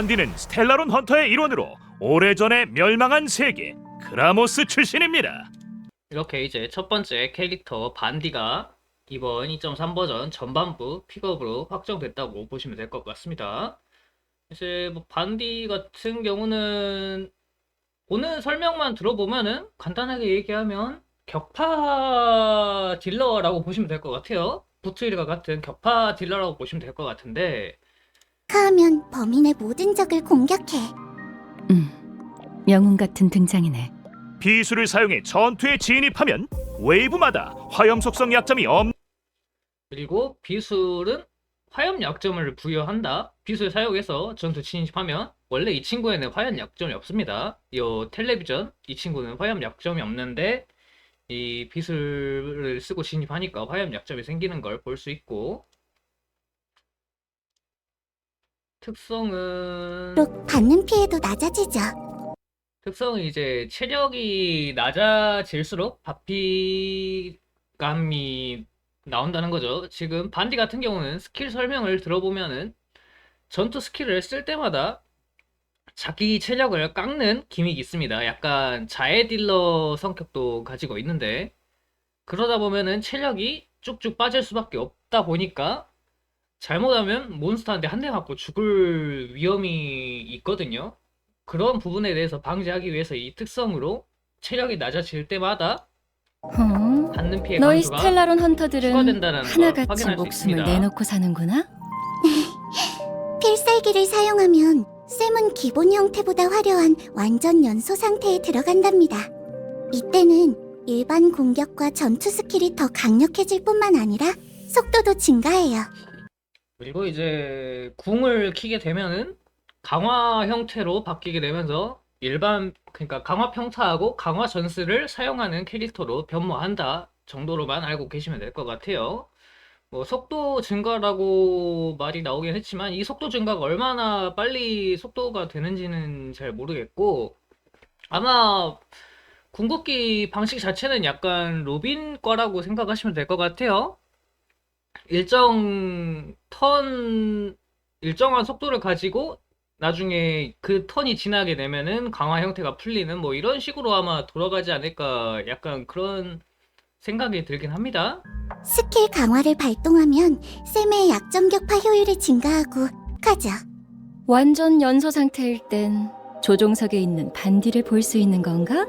반디는 스텔라론 헌터의 일원으로 오래전에 멸망한 세계 크라모스 출신입니다. 이렇게 이제 첫 번째 캐릭터 반디가 이번 2.3 버전 전반부 픽업으로 확정됐다고 보시면 될 것 같습니다. 이제 뭐 반디 같은 경우는 오늘 설명만 들어보면은 간단하게 얘기하면 격파 딜러라고 보시면 될 것 같아요. 부트일과 같은 격파 딜러라고 보시면 될 것 같은데 하면 범인의 모든 적을 공격해. 음, 영웅 같은 등장이네. 비수를 사용해 전투에 진입하면 웨이브마다 화염 속성 약점이 없 그리고 비술은 화염 약점을 부여한다. 비술 사용해서 전투 진입하면 원래 이 친구에는 화염 약점이 없습니다. 이 텔레비전 이 친구는 화염 약점이 없는데 이 비술을 쓰고 진입하니까 화염 약점이 생기는 걸 볼 수 있고 특성은 로 받는 피해도 낮아지죠. 특성은 이제 체력이 낮아질수록 바피감이 나온다는 거죠. 지금 반디 같은 경우는 스킬 설명을 들어보면은 전투 스킬을 쓸 때마다 자기 체력을 깎는 기믹이 있습니다. 약간 자해 딜러 성격도 가지고 있는데 그러다 보면은 체력이 쭉쭉 빠질 수밖에 없다 보니까 잘못하면 몬스터한테 한 대 맞고 죽을 위험이 있거든요. 그런 부분에 대해서 방지하기 위해서 이 특성으로 체력이 낮아질 때마다 흠, 받는 피해 너희 스텔라론 헌터들은 추가된다는 걸 하나같이 확인할 수 목숨을 있습니다. 내놓고 사는구나. 필살기를 사용하면 쌤은 기본 형태보다 화려한 완전 연소 상태에 들어간답니다. 이때는 일반 공격과 전투 스킬이 더 강력해질 뿐만 아니라 속도도 증가해요. 그리고 이제 궁을 키게 되면은 강화 형태로 바뀌게 되면서 일반 그러니까 강화 평타하고 강화 전스를 사용하는 캐릭터로 변모한다 정도로만 알고 계시면 될 것 같아요. 뭐 속도 증가라고 말이 나오긴 했지만 이 속도 증가가 얼마나 빨리 속도가 되는지는 잘 모르겠고 아마 궁극기 방식 자체는 약간 로빈 거라고 생각하시면 될 것 같아요. 일정 턴 일정한 속도를 가지고 나중에 그 턴이 지나게 되면은 강화 형태가 풀리는 뭐 이런 식으로 아마 돌아가지 않을까 약간 그런 생각이 들긴 합니다. 스킬 강화를 발동하면 쌤의 약점 격파 효율이 증가하고 가죠. 완전 연소 상태일 땐 조종석에 있는 반디를 볼 수 있는 건가?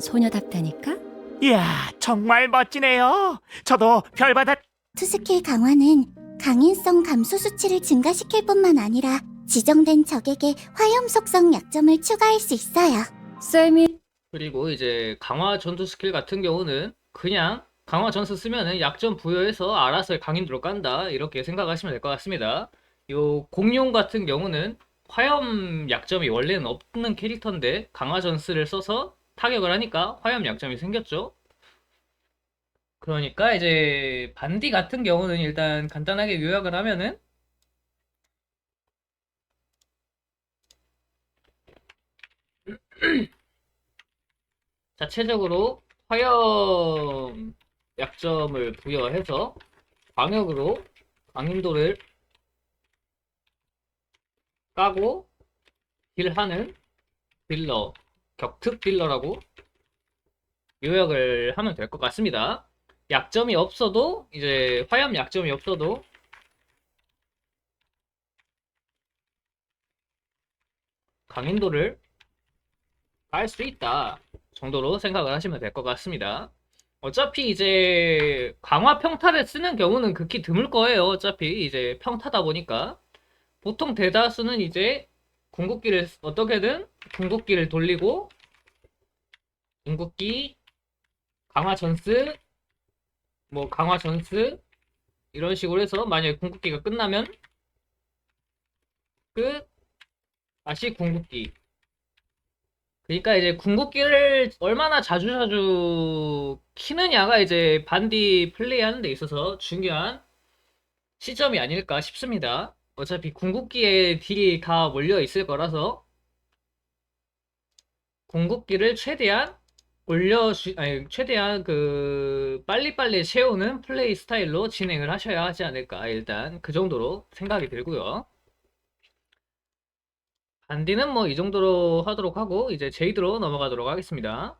소녀답다니까. 이야 정말 멋지네요. 저도 별받아 투 스킬 강화는 강인성 감소 수치를 증가시킬 뿐만 아니라 지정된 적에게 화염 속성 약점을 추가할 수 있어요. 쌤이 그리고 이제 강화 전투 스킬 같은 경우는 그냥 강화 전투 쓰면은 약점 부여해서 알아서 강인도로 깐다 이렇게 생각하시면 될 것 같습니다. 요 공룡 같은 경우는 화염 약점이 원래는 없는 캐릭터인데 강화 전스를 써서 타격을 하니까 화염 약점이 생겼죠. 그러니까 이제 반디 같은 경우는 일단 간단하게 요약을 하면은 자체적으로 화염 약점을 부여해서 광역으로 광인도를 까고 딜하는 딜러, 격특 딜러라고 요약을 하면 될 것 같습니다. 약점이 없어도 이제 화염 약점이 없어도 강인도를 깔 수 있다 정도로 생각을 하시면 될 것 같습니다. 어차피 이제 강화 평타를 쓰는 경우는 극히 드물 거예요. 어차피 이제 평타다 보니까 보통 대다수는 이제 궁극기를 어떻게든 궁극기를 돌리고 궁극기 강화 전스 뭐 강화 전스 이런 식으로 해서 만약에 궁극기가 끝나면 끝 다시 궁극기 그러니까 이제 궁극기를 얼마나 자주 자주 키느냐가 이제 반디 플레이하는 데 있어서 중요한 시점이 아닐까 싶습니다. 어차피 궁극기에 딜이 다 몰려 있을 거라서 궁극기를 최대한 올려주, 아니, 최대한 그, 빨리빨리 채우는 플레이 스타일로 진행을 하셔야 하지 않을까. 일단, 그 정도로 생각이 들고요. 반디는 뭐 이 정도로 하도록 하고, 이제 제이드로 넘어가도록 하겠습니다.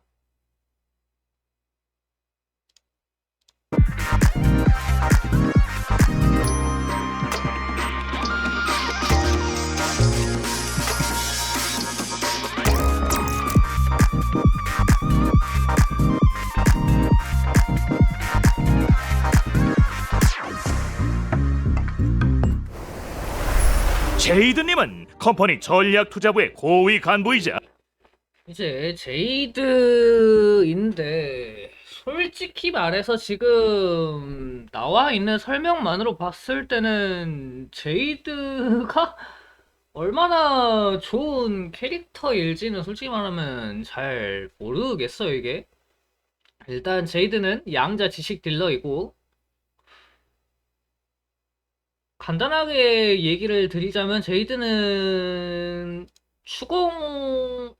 제이드님은 컴퍼니 전략투자부의 고위 간부이자 이제 제이드인데 솔직히 말해서 지금 나와 있는 설명만으로 봤을 때는 제이드가 얼마나 좋은 캐릭터일지는 솔직히 말하면 잘 모르겠어요, 이게. 일단 제이드는 양자 지식 딜러이고 간단하게 얘기를 드리자면 제이드는 추공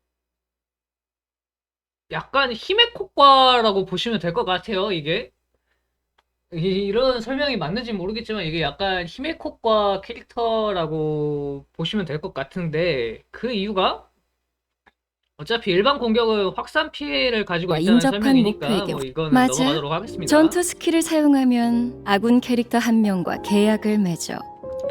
약간 힘의 효과라고 보시면 될 것 같아요, 이게. 이- 이런 설명이 맞는지 모르겠지만 이게 약간 힘의 효과 캐릭터라고 보시면 될 것 같은데 그 이유가 어차피 일반 공격은 확산 피해를 가지고 와, 있다는 인접한 설명이니까 목표에게 뭐 이거는 맞아. 넘어가도록 하겠습니다. 전투 스킬을 사용하면 아군 캐릭터 한 명과 계약을 맺어.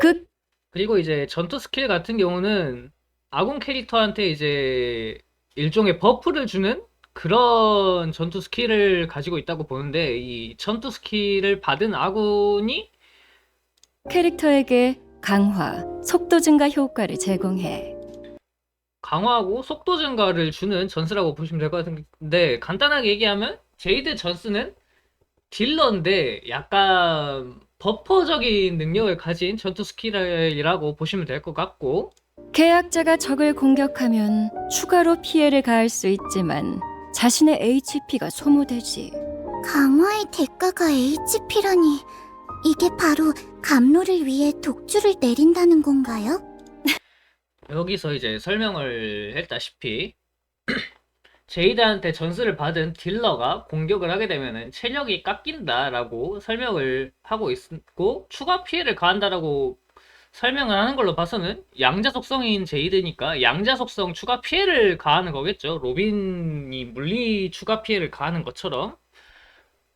그 그리고 이제 전투 스킬 같은 경우는 아군 캐릭터한테 이제 일종의 버프를 주는 그런 전투 스킬을 가지고 있다고 보는데 이 전투 스킬을 받은 아군이 캐릭터에게 강화, 속도 증가 효과를 제공해. 강화하고 속도 증가를 주는 전스라고 보시면 될 것 같은데 간단하게 얘기하면 제이드 전스는 딜러인데 약간 버퍼적인 능력을 가진 전투 스킬이라고 보시면 될 것 같고 계약자가 적을 공격하면 추가로 피해를 가할 수 있지만 자신의 HP가 소모되지. 강화의 대가가 HP라니 이게 바로 감로를 위해 독주를 내린다는 건가요? 여기서 이제 설명을 했다시피 제이드한테 전수를 받은 딜러가 공격을 하게 되면은 체력이 깎인다라고 설명을 하고 있고 추가 피해를 가한다라고 설명을 하는 걸로 봐서는 양자 속성인 제이드니까 양자 속성 추가 피해를 가하는 거겠죠. 로빈이 물리 추가 피해를 가하는 것처럼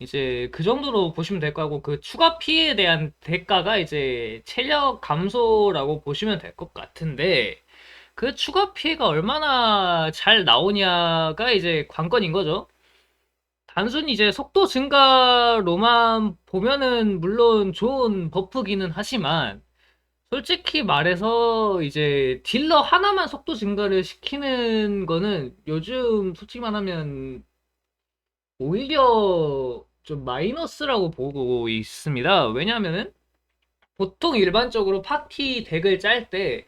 이제 그 정도로 보시면 될 거고 그 추가 피해에 대한 대가가 이제 체력 감소라고 보시면 될 것 같은데 그 추가 피해가 얼마나 잘 나오냐가 이제 관건인 거죠. 단순히 이제 속도 증가로만 보면은 물론 좋은 버프기는 하지만 솔직히 말해서 이제 딜러 하나만 속도 증가를 시키는 거는 요즘 솔직히 말하면 오히려 좀 마이너스라고 보고 있습니다. 왜냐하면은 보통 일반적으로 파티 덱을 짤 때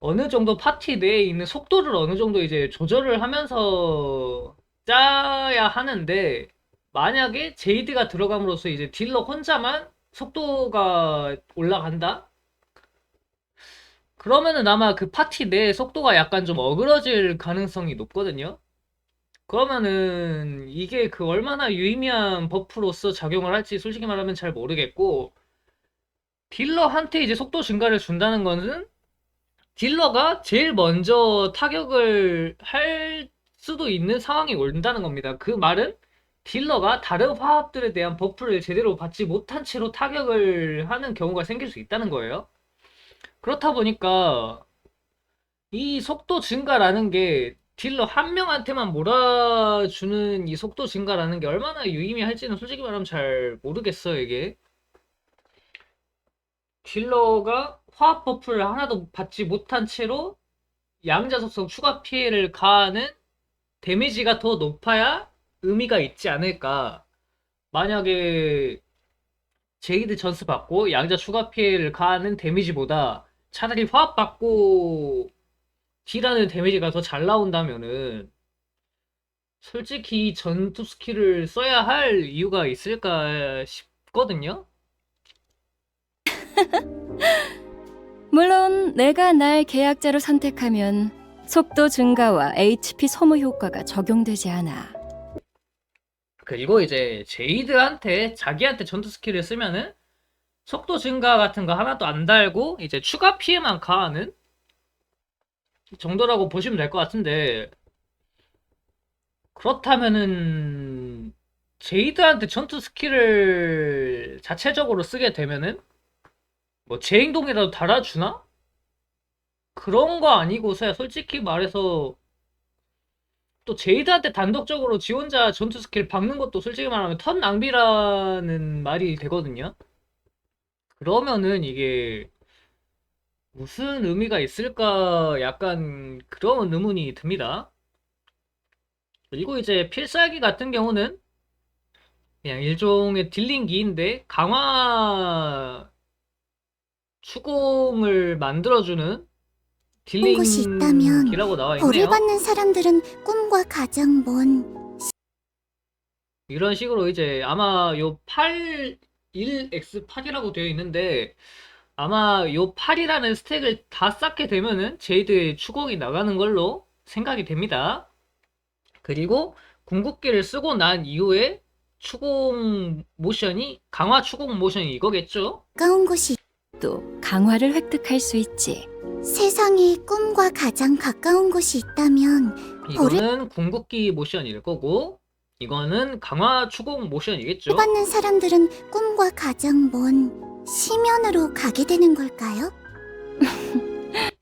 어느 정도 파티 내에 있는 속도를 어느 정도 이제 조절을 하면서 짜야 하는데 만약에 제이드가 들어감으로써 이제 딜러 혼자만 속도가 올라간다? 그러면은 아마 그 파티 내 속도가 약간 좀 어그러질 가능성이 높거든요. 그러면은 이게 그 얼마나 유의미한 버프로서 작용을 할지 솔직히 말하면 잘 모르겠고 딜러한테 이제 속도 증가를 준다는 것은 딜러가 제일 먼저 타격을 할 수도 있는 상황이 온다는 겁니다. 그 말은 딜러가 다른 화합들에 대한 버프를 제대로 받지 못한 채로 타격을 하는 경우가 생길 수 있다는 거예요. 그렇다 보니까 이 속도 증가라는 게 딜러 한 명한테만 몰아주는 이 속도 증가라는 게 얼마나 유의미할지는 솔직히 말하면 잘 모르겠어요, 이게. 딜러가 화합 버프를 하나도 받지 못한 채로 양자 속성 추가 피해를 가하는 데미지가 더 높아야 의미가 있지 않을까. 만약에 제이드 전스 받고 양자 추가 피해를 가하는 데미지보다 차라리 화합 받고 딜하는 데미지가 더 잘 나온다면은 솔직히 전투 스킬을 써야 할 이유가 있을까 싶거든요. 물론 내가 날 계약자로 선택하면 속도 증가와 HP 소모 효과가 적용되지 않아. 그리고 이제 제이드한테 자기한테 전투 스킬을 쓰면은 속도 증가 같은 거 하나도 안 달고 이제 추가 피해만 가하는 정도라고 보시면 될 것 같은데 그렇다면은 제이드한테 전투 스킬을 자체적으로 쓰게 되면은 뭐 제 행동이라도 달아주나? 그런 거 아니고서야 솔직히 말해서 또 제이드한테 단독적으로 지 혼자 전투 스킬 박는 것도 솔직히 말하면 턴 낭비라는 말이 되거든요. 그러면은 이게 무슨 의미가 있을까 약간 그런 의문이 듭니다. 그리고 이제 필살기 같은 경우는 그냥 일종의 딜링기인데 강화 추공을 만들어주는 곳이 있다면 딜링기라고 나와 벌을 있네요. 받는 사람들은 꿈과 가장 먼 이런 식으로 이제 아마 요 8, 1x8이라고 되어 있는데 아마 요 8이라는 스택을 다 쌓게 되면은 제이드의 추공이 나가는 걸로 생각이 됩니다. 그리고 궁극기를 쓰고 난 이후에 추공 모션이 강화 추공 모션이 이거겠죠? 가까운 곳이 또 강화를 획득할 수 있지. 세상에 꿈과 가장 가까운 곳이 있다면 이거는 궁극기 모션일 거고 이거는 강화 추공 모션이겠죠? 받는 사람들은 꿈과 가장 먼 시면으로 가게 되는 걸까요?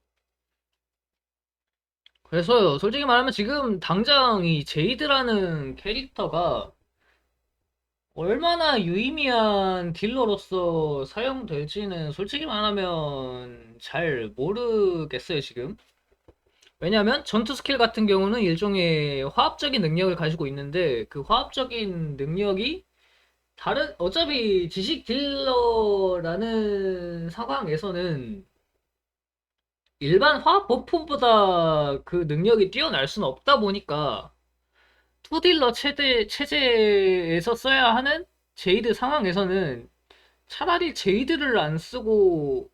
그래서요, 솔직히 말하면 지금 당장 이 제이드라는 캐릭터가 얼마나 유의미한 딜러로서 사용될지는 솔직히 말하면 잘 모르겠어요, 지금. 왜냐면 전투 스킬 같은 경우는 일종의 화합적인 능력을 가지고 있는데 그 화합적인 능력이 다른 어차피 지식 딜러라는 상황에서는 일반 화합 버프보다 그 능력이 뛰어날 수는 없다 보니까 투딜러 체제, 체제에서 써야 하는 제이드 상황에서는 차라리 제이드를 안 쓰고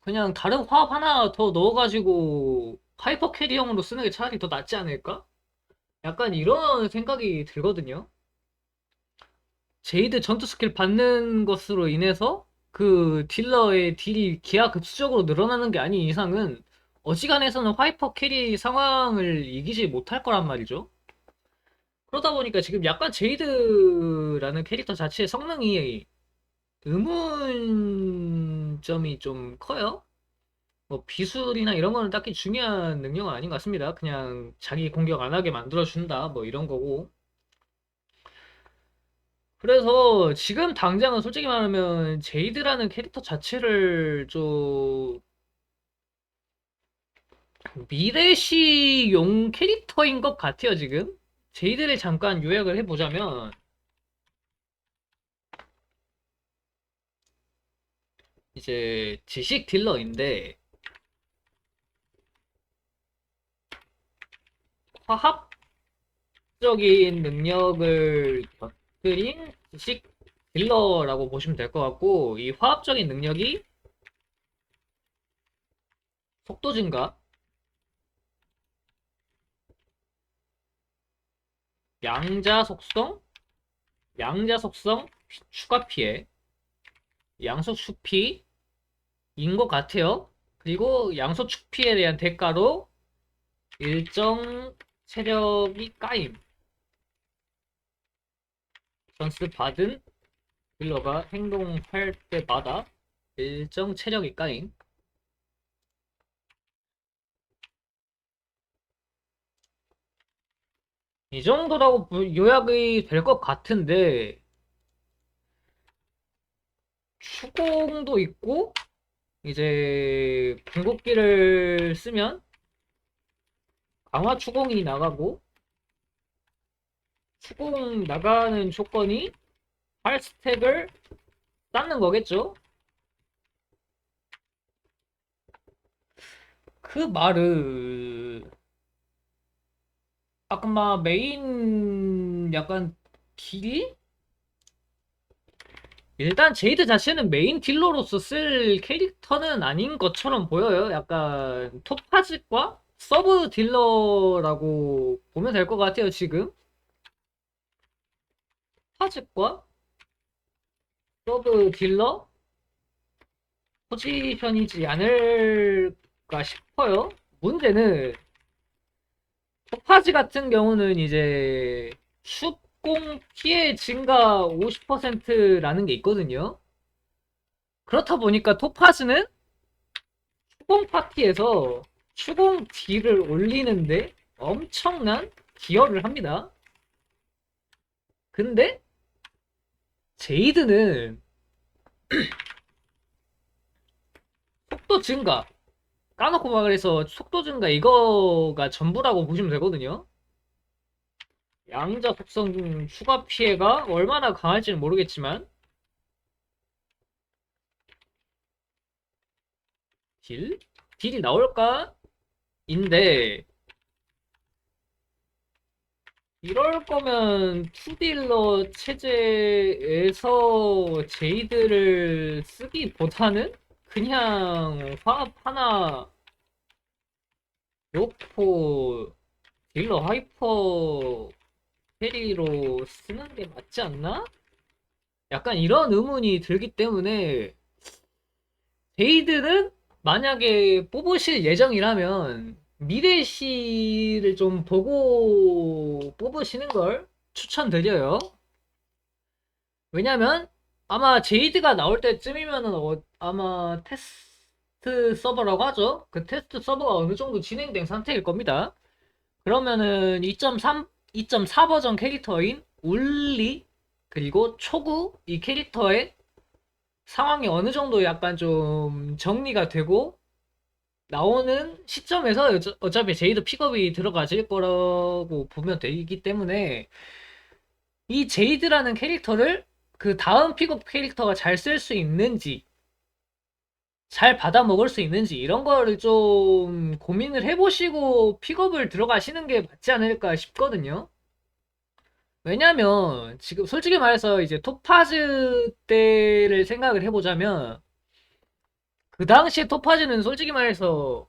그냥 다른 화합 하나 더 넣어가지고 하이퍼 캐리형으로 쓰는 게 차라리 더 낫지 않을까? 약간 이런 생각이 들거든요. 제이드 전투 스킬 받는 것으로 인해서 그 딜러의 딜이 기하급수적으로 늘어나는 게 아닌 이상은 어지간해서는 하이퍼 캐리 상황을 이기지 못할 거란 말이죠. 그러다 보니까 지금 약간 제이드라는 캐릭터 자체의 성능이 의문점이 좀 커요. 뭐 비술이나 이런 거는 딱히 중요한 능력은 아닌 것 같습니다. 그냥 자기 공격 안 하게 만들어 준다 뭐 이런 거고. 그래서 지금 당장은 솔직히 말하면 제이드라는 캐릭터 자체를 좀 미래시용 캐릭터인 것 같아요, 지금. 제이드를 잠깐 요약을 해보자면 이제 지식 딜러인데 화합적인 능력을 곁들인 지식 딜러라고 보시면 될 것 같고 이 화합적인 능력이 속도 증가 양자 속성 양자 속성 피- 추가 피해 양소 축피 인 것 같아요. 그리고 양소 축피에 대한 대가로 일정 체력이 까임. 전스 받은 딜러가 행동할 때마다 일정 체력이 까임. 이 정도라고 부- 요약이 될 것 같은데, 추공도 있고, 이제 궁극기를 쓰면 강화 추공이 나가고, 추공 나가는 조건이 8스택을 쌓는 거겠죠? 그 말은 아까 막 메인 약간 딜이? 일단 제이드 자체는 메인 딜러로서 쓸 캐릭터는 아닌 것처럼 보여요. 약간 톱파즈과 서브 딜러라고 보면 될 것 같아요, 지금. 파즈과 서브 딜러 포지션이지 않을까 싶어요. 문제는 토파즈 같은 경우는 이제 슛공 피해 증가 50%라는 게 있거든요. 그렇다 보니까 토파즈는 추공 파티에서 추공 딜을 올리는데 엄청난 기여를 합니다. 근데 제이드는 속도 증가 까놓고 말해서 속도 증가 이거가 전부라고 보시면 되거든요. 양자 속성 추가 피해가 얼마나 강할지는 모르겠지만 딜? 딜이 나올까? 인데 이럴 거면 투딜러 체제에서 제이드를 쓰기보다는 그냥 화합 하나 요포 딜러 하이퍼 캐리로 쓰는 게 맞지 않나? 약간 이런 의문이 들기 때문에 제이드는 만약에 뽑으실 예정이라면 미래 시를 좀 보고 뽑으시는 걸 추천드려요. 왜냐면 아마 제이드가 나올 때쯤이면은 어- 아마 테스트 서버라고 하죠. 그 테스트 서버가 어느 정도 진행된 상태일 겁니다. 그러면은 2.3, 2.4 버전 캐릭터인 울리 그리고 초구 이 캐릭터의 상황이 어느 정도 약간 좀 정리가 되고 나오는 시점에서 어차- 어차피 제이드 픽업이 들어가질 거라고 보면 되기 때문에 이 제이드라는 캐릭터를 그 다음 픽업 캐릭터가 잘 쓸 수 있는지 잘 받아 먹을 수 있는지 이런 거를 좀 고민을 해보시고 픽업을 들어가시는 게 맞지 않을까 싶거든요. 왜냐면 지금 솔직히 말해서 이제 토파즈 때를 생각을 해보자면 그 당시에 토파즈는 솔직히 말해서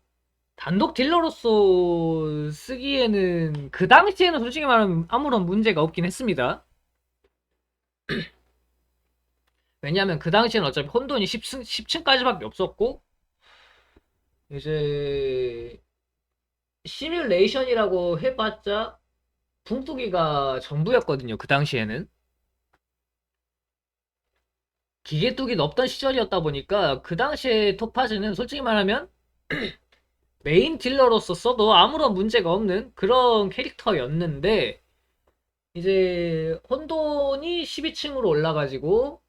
단독 딜러로서 쓰기에는 그 당시에는 솔직히 말하면 아무런 문제가 없긴 했습니다. 왜냐하면 그 당시에는 어차피 혼돈이 10층, 10층까지밖에 없었고 이제 시뮬레이션이라고 해봤자 붕뚜기가 전부였거든요. 그 당시에는. 기계뚝이 없던 시절이었다 보니까 그 당시에 토파즈는 솔직히 말하면 메인 딜러로서 써도 아무런 문제가 없는 그런 캐릭터였는데 이제 혼돈이 12층으로 올라가지고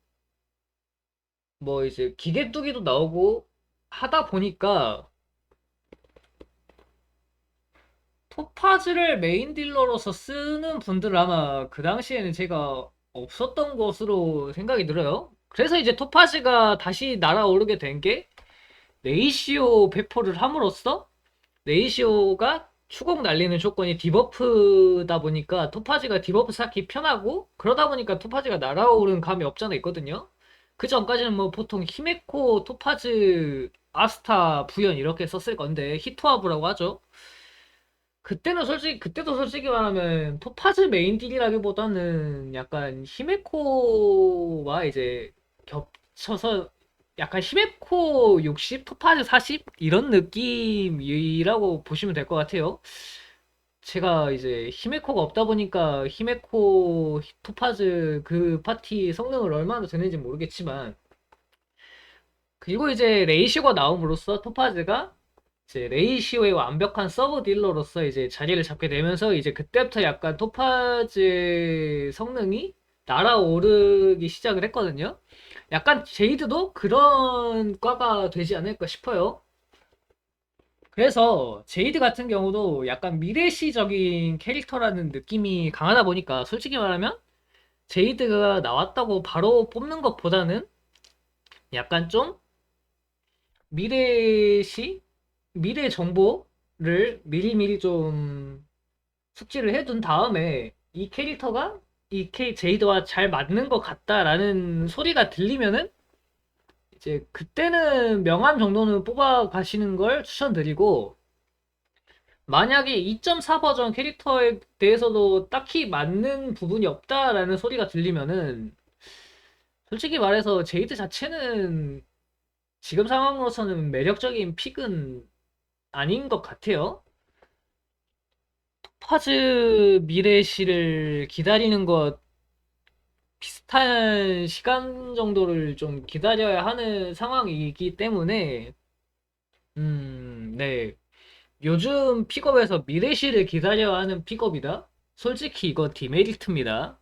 뭐 이제 기계뚝이도 나오고 하다 보니까 토파즈를 메인 딜러로서 쓰는 분들은 아마 그 당시에는 제가 없었던 것으로 생각이 들어요. 그래서 이제 토파즈가 다시 날아오르게 된 게 네이시오 배포를 함으로써 네이시오가 추공 날리는 조건이 디버프다 보니까 토파즈가 디버프 쌓기 편하고 그러다 보니까 토파즈가 날아오른 감이 없잖아 있거든요. 그 전까지는 뭐 보통 히메코, 토파즈, 아스타, 부연 이렇게 썼을 건데 히토아브라고 하죠. 그때는 솔직히 그때도 솔직히 말하면 토파즈 메인 딜이라기보다는 약간 히메코와 이제 겹쳐서 약간 히메코 60, 토파즈 40 이런 느낌이라고 보시면 될 것 같아요. 제가 이제 히메코가 없다 보니까 히메코 토파즈 그 파티 성능을 얼마나 되는지 모르겠지만 그리고 이제 레이시오가 나옴으로써 토파즈가 이제 레이시오의 완벽한 서브 딜러로서 이제 자리를 잡게 되면서 이제 그때부터 약간 토파즈의 성능이 날아오르기 시작을 했거든요. 약간 제이드도 그런 과가 되지 않을까 싶어요. 그래서 제이드 같은 경우도 약간 미래시적인 캐릭터라는 느낌이 강하다 보니까 솔직히 말하면 제이드가 나왔다고 바로 뽑는 것보다는 약간 좀 미래시 미래 정보를 미리미리 좀 숙지를 해둔 다음에 이 캐릭터가 이 K 제이드와 잘 맞는 것 같다라는 소리가 들리면은 이제 그때는 명함 정도는 뽑아 가시는 걸 추천드리고 만약에 2.4 버전 캐릭터에 대해서도 딱히 맞는 부분이 없다라는 소리가 들리면은 솔직히 말해서 제이드 자체는 지금 상황으로서는 매력적인 픽은 아닌 것 같아요. 토파즈 미래 시를 기다리는 것 비슷한 시간 정도를 좀 기다려야 하는 상황이기 때문에 음, 네. 요즘 픽업에서 미래시를 기다려야 하는 픽업이다? 솔직히 이거 디메리트입니다.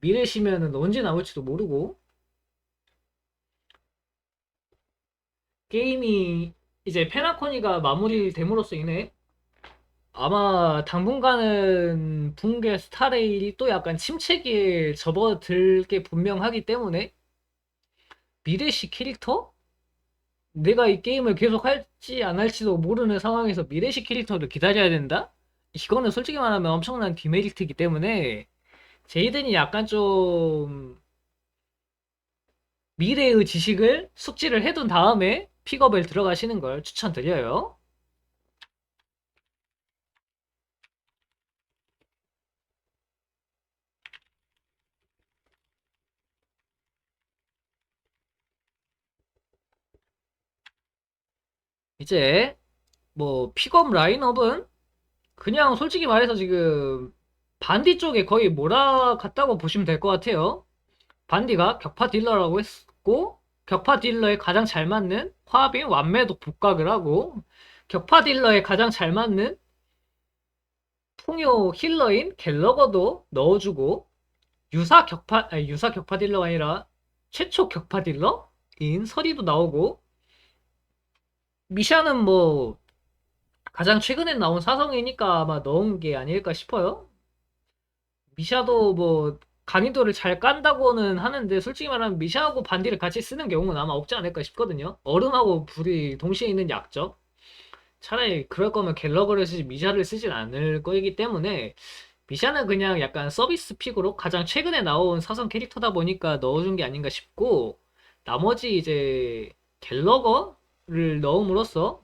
미래시면은 언제 나올지도 모르고 게임이 이제 페나코니가 마무리됨으로써 인해 아마 당분간은 붕괴 스타레일이 또 약간 침체기에 접어들 게 분명하기 때문에 미래시 캐릭터? 내가 이 게임을 계속 할지 안 할지도 모르는 상황에서 미래시 캐릭터를 기다려야 된다? 이거는 솔직히 말하면 엄청난 디메리트이기 때문에 제이든이 약간 좀 미래의 지식을 숙지를 해둔 다음에 픽업을 들어가시는 걸 추천드려요. 이제 뭐 픽업 라인업은 그냥 솔직히 말해서 지금 반디 쪽에 거의 몰아갔다고 보시면 될 것 같아요. 반디가 격파 딜러라고 했고 격파 딜러에 가장 잘 맞는 화합인 완매도 복각을 하고 격파 딜러에 가장 잘 맞는 풍요 힐러인 갤러거도 넣어주고 유사 격파 아니 유사 격파 딜러가 아니라 최초 격파 딜러인 서리도 나오고 미샤는 뭐 가장 최근에 나온 사성이니까 아마 넣은 게 아닐까 싶어요. 미샤도 뭐 강의도를 잘 깐다고는 하는데 솔직히 말하면 미샤하고 반디를 같이 쓰는 경우는 아마 없지 않을까 싶거든요. 얼음하고 불이 동시에 있는 약죠. 차라리 그럴 거면 갤러거를 쓰지 미샤를 쓰진 않을 거이기 때문에 미샤는 그냥 약간 서비스 픽으로 가장 최근에 나온 사성 캐릭터다 보니까 넣어준 게 아닌가 싶고 나머지 이제 갤러거 를 넣음으로써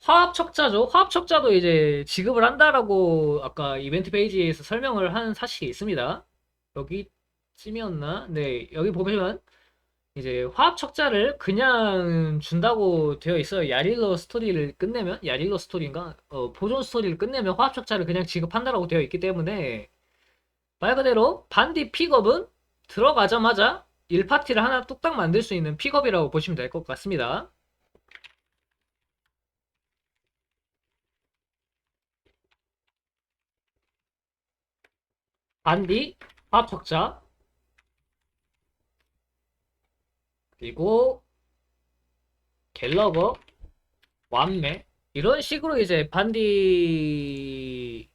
화합 척자죠. 화합 척자도 이제 지급을 한다라고 아까 이벤트 페이지에서 설명을 한 사실이 있습니다. 여기쯤이었나? 네, 여기 보시면 이제 화합 척자를 그냥 준다고 되어 있어요. 야릴러 스토리를 끝내면 야릴러 스토리인가? 어, 보존 스토리를 끝내면 화합 척자를 그냥 지급한다라고 되어 있기 때문에 말 그대로 반디 픽업은 들어가자마자 1파티를 하나 뚝딱 만들 수 있는 픽업이라고 보시면 될 것 같습니다. 반디, 화합척자, 그리고 갤러거, 완매 이런 식으로 이제 반디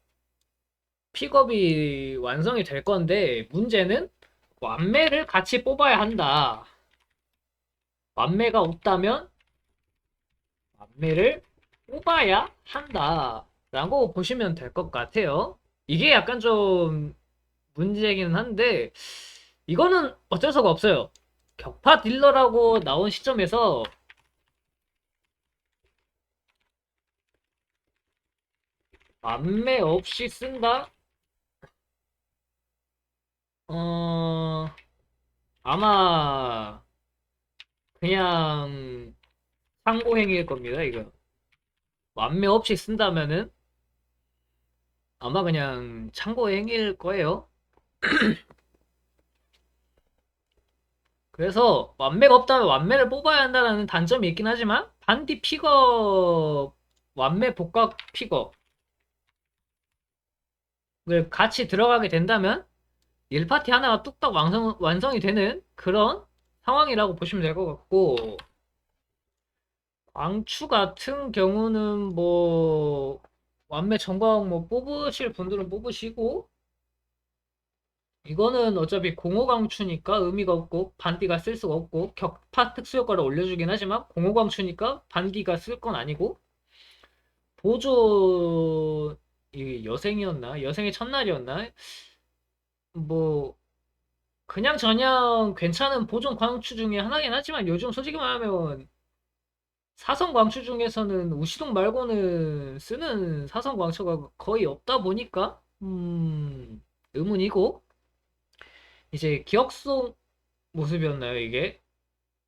픽업이 완성이 될 건데 문제는 완매를 같이 뽑아야 한다. 완매가 없다면 완매를 뽑아야 한다. 라고 보시면 될 것 같아요. 이게 약간 좀 문제이기는 한데 이거는 어쩔 수가 없어요. 격파 딜러라고 나온 시점에서 만매 없이 쓴다? 어, 아마 그냥 상고행위일 겁니다, 이거. 만매 없이 쓴다면은 아마 그냥 참고행위일 거예요. 그래서 완매가 없다면 완매를 뽑아야 한다는 단점이 있긴 하지만 반디 픽업 완매 복각 픽업을 같이 들어가게 된다면 1파티 하나가 뚝딱 완성, 완성이 되는 그런 상황이라고 보시면 될 것 같고 광추 같은 경우는 뭐 완매 전광 뭐 뽑으실 분들은 뽑으시고 이거는 어차피 공호광추니까 의미가 없고 반디가 쓸 수가 없고 격파 특수효과를 올려주긴 하지만 공호광추니까 반디가 쓸 건 아니고 보조 이 여생이었나? 여생의 첫날이었나 뭐 그냥 저냥 괜찮은 보존 광추 중에 하나긴 하지만 요즘 솔직히 말하면 사성 광추 중에서는 우시동 말고는 쓰는 사성 광추가 거의 없다 보니까 음 의문이고 이제 기억 속 모습이었나요 이게?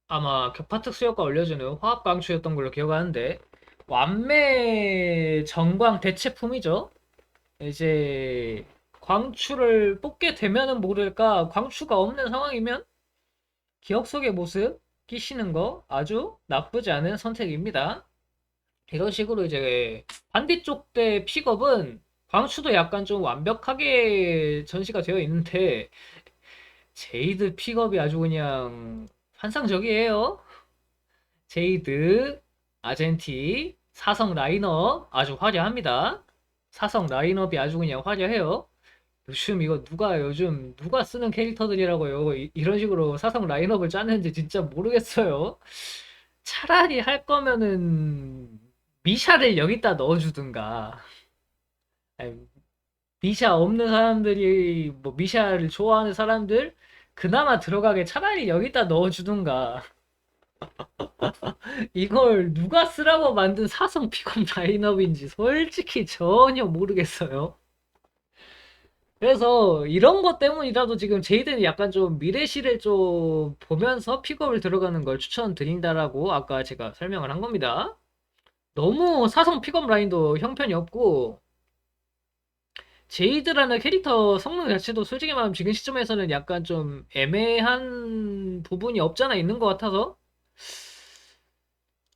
아마 격파특수 효과 올려주는 화합 광추였던 걸로 기억하는데 완매 정광 대체품이죠. 이제 광추를 뽑게 되면은 모를까 광추가 없는 상황이면 기억 속의 모습 끼시는 거 아주 나쁘지 않은 선택입니다. 이런 식으로 이제 반대쪽 대 픽업은 광추도 약간 좀 완벽하게 전시가 되어 있는데 제이드 픽업이 아주 그냥 환상적이에요. 제이드, 아젠티, 사성 라인업 아주 화려합니다. 사성 라인업이 아주 그냥 화려해요. 요즘 이거 누가 요즘 누가 쓰는 캐릭터들이라고요. 이, 이런 식으로 사성 라인업을 짜는지 진짜 모르겠어요. 차라리 할 거면은 미샤를 여기다 넣어주든가. 미샤 없는 사람들이 뭐 미샤를 좋아하는 사람들 그나마 들어가게 차라리 여기다 넣어주든가. 이걸 누가 쓰라고 만든 사성 픽업 라인업인지 솔직히 전혀 모르겠어요. 그래서 이런 것 때문이라도 지금 제이드는 약간 좀 미래시를 좀 보면서 픽업을 들어가는 걸 추천드린다라고 아까 제가 설명을 한 겁니다. 너무 사성 픽업 라인도 형편이 없고 제이드라는 캐릭터 성능 자체도 솔직히 말하면 지금 시점에서는 약간 좀 애매한 부분이 없잖아 있는 것 같아서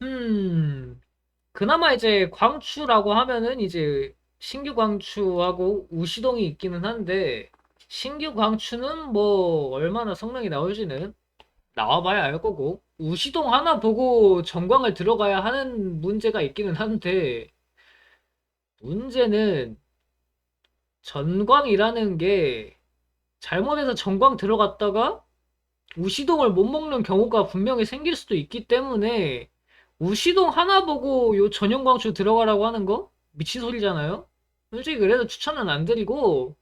음 그나마 이제 광추라고 하면은 이제 신규 광추하고 우시동이 있기는 한데 신규 광추는 뭐 얼마나 성능이 나올지는 나와봐야 알 거고 우시동 하나 보고 전광을 들어가야 하는 문제가 있기는 한데 문제는 전광이라는 게 잘못해서 전광 들어갔다가 우시동을 못 먹는 경우가 분명히 생길 수도 있기 때문에 우시동 하나 보고 요 전용 광추 들어가라고 하는 거 미친 소리잖아요. 솔직히 그래서 추천은 안 드리고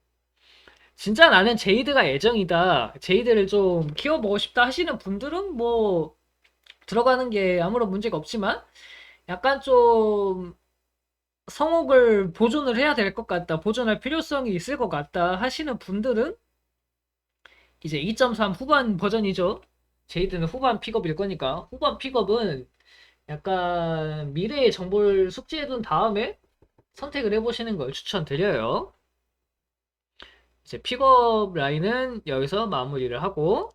진짜 나는 제이드가 애정이다. 제이드를 좀 키워보고 싶다 하시는 분들은 뭐 들어가는 게 아무런 문제가 없지만 약간 좀 성옥을 보존을 해야 될 것 같다. 보존할 필요성이 있을 것 같다 하시는 분들은 이제 2.3 후반 버전이죠. 제이드는 후반 픽업일 거니까 후반 픽업은 약간 미래의 정보를 숙지해둔 다음에 선택을 해보시는 걸 추천드려요. 이제 픽업 라인은 여기서 마무리를 하고